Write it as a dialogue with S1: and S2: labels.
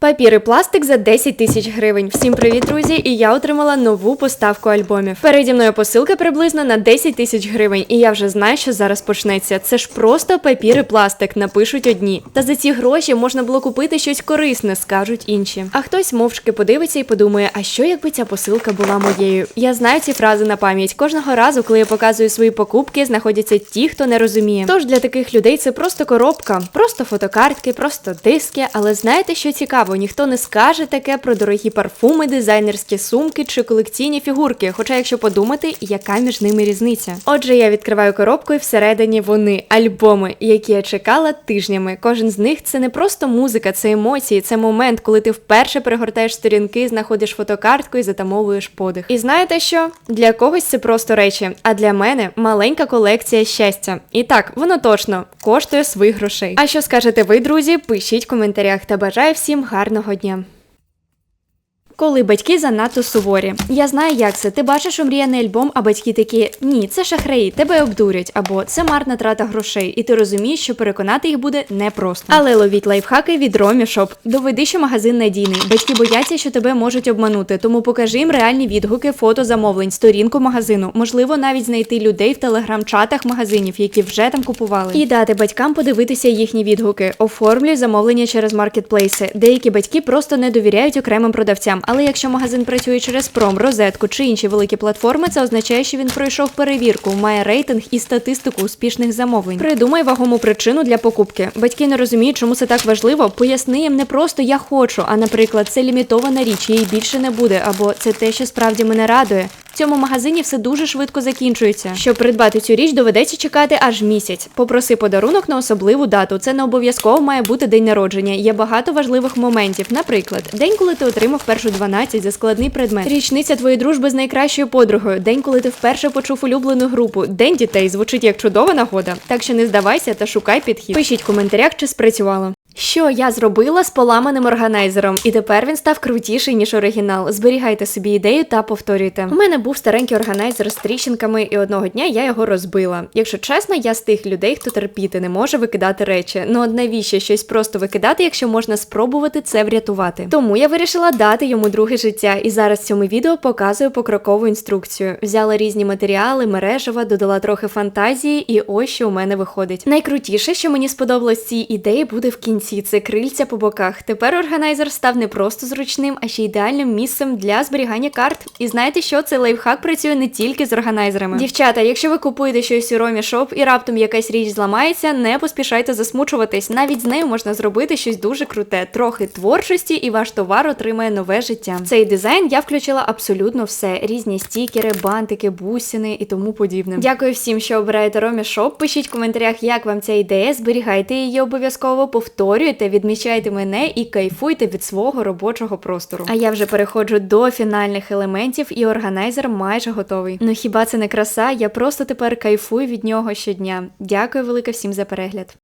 S1: Папір і пластик за 10 тисяч гривень. Всім привіт, друзі! І я отримала нову поставку альбомів. Переді мною посилка приблизно на 10 тисяч гривень, і я вже знаю, що зараз почнеться. Це ж просто папір і пластик, напишуть одні. Та за ці гроші можна було купити щось корисне, скажуть інші. А хтось мовчки подивиться і подумає, а що якби ця посилка була моєю? Я знаю ці фрази на пам'ять. Кожного разу, коли я показую свої покупки, знаходяться ті, хто не розуміє. Тож для таких людей це просто коробка, просто фотокартки, просто диски. Але знаєте, що цікаво? Ніхто не скаже таке про дорогі парфуми, дизайнерські сумки чи колекційні фігурки. Хоча, якщо подумати, яка між ними різниця? Отже, я відкриваю коробку, і всередині вони альбоми, які я чекала тижнями. Кожен з них це не просто музика, це емоції, це момент, коли ти вперше перегортаєш сторінки, знаходиш фотокартку і затамовуєш подих. І знаєте що? Для когось це просто речі, а для мене маленька колекція щастя. І так, воно точно коштує своїх грошей. А що скажете ви, друзі? Пишіть в коментарях та бажаю всім гарного дня. Коли батьки занадто суворі. Я знаю, як це. Ти бачиш омріяний альбом, а батьки такі ні, це шахраї, тебе обдурять, або це марна трата грошей, і ти розумієш, що переконати їх буде непросто. Але ловіть лайфхаки від Ромі Шоп. Доведи, що магазин надійний. Батьки бояться, що тебе можуть обманути, тому покажи їм реальні відгуки, фото замовлень, сторінку магазину. Можливо, навіть знайти людей в телеграм-чатах магазинів, які вже там купували, і дати батькам подивитися їхні відгуки. Оформлюй замовлення через маркетплейси. Деякі батьки просто не довіряють окремим продавцям. Але якщо магазин працює через пром, розетку чи інші великі платформи, це означає, що він пройшов перевірку, має рейтинг і статистику успішних замовлень. Придумай вагому причину для покупки. Батьки не розуміють, чому це так важливо. Поясни їм не просто я хочу, а наприклад, це лімітована річ, її більше не буде, або це те, що справді мене радує. Цьому магазині все дуже швидко закінчується. Щоб придбати цю річ, доведеться чекати аж місяць. Попроси подарунок на особливу дату. Це не обов'язково має бути день народження. Є багато важливих моментів. Наприклад, день, коли ти отримав першу 12 за складний предмет, річниця твоєї дружби з найкращою подругою, день, коли ти вперше почув улюблену групу, день дітей звучить як чудова нагода. Так що не здавайся та шукай підхід. Пишіть в коментарях, чи спрацювало. Що я зробила з поламаним органайзером, і тепер він став крутіший ніж оригінал. Зберігайте собі ідею та повторюйте. У мене був старенький органайзер з тріщинками, і одного дня я його розбила. Якщо чесно, я з тих людей, хто терпіти не може викидати речі. Ну от навіщо щось просто викидати, якщо можна спробувати це врятувати? Тому я вирішила дати йому друге життя, і зараз в цьому відео показую покрокову інструкцію. Взяла різні матеріали, мережева, додала трохи фантазії, і ось що у мене виходить. Найкрутіше, що мені сподобалось цій ідеї, буде в кінці. Це крильця по боках. Тепер органайзер став не просто зручним, а ще ідеальним місцем для зберігання карт. І знаєте що? Цей лайфхак працює не тільки з органайзерами. Дівчата, якщо ви купуєте щось у Ромі Шоп і раптом якась річ зламається, не поспішайте засмучуватись. Навіть з нею можна зробити щось дуже круте, трохи творчості, і ваш товар отримає нове життя. Цей дизайн я включила абсолютно все: різні стікери, бантики, бусини і тому подібне. Дякую всім, що обираєте Ромі Шоп. Пишіть в коментарях, як вам ця ідея. Зберігайте її обов'язково, повторюйте, відмічайте мене і кайфуйте від свого робочого простору. А я вже переходжу до фінальних елементів, і органайзер майже готовий. Ну хіба це не краса? Я просто тепер кайфую від нього щодня. Дякую велике всім за перегляд.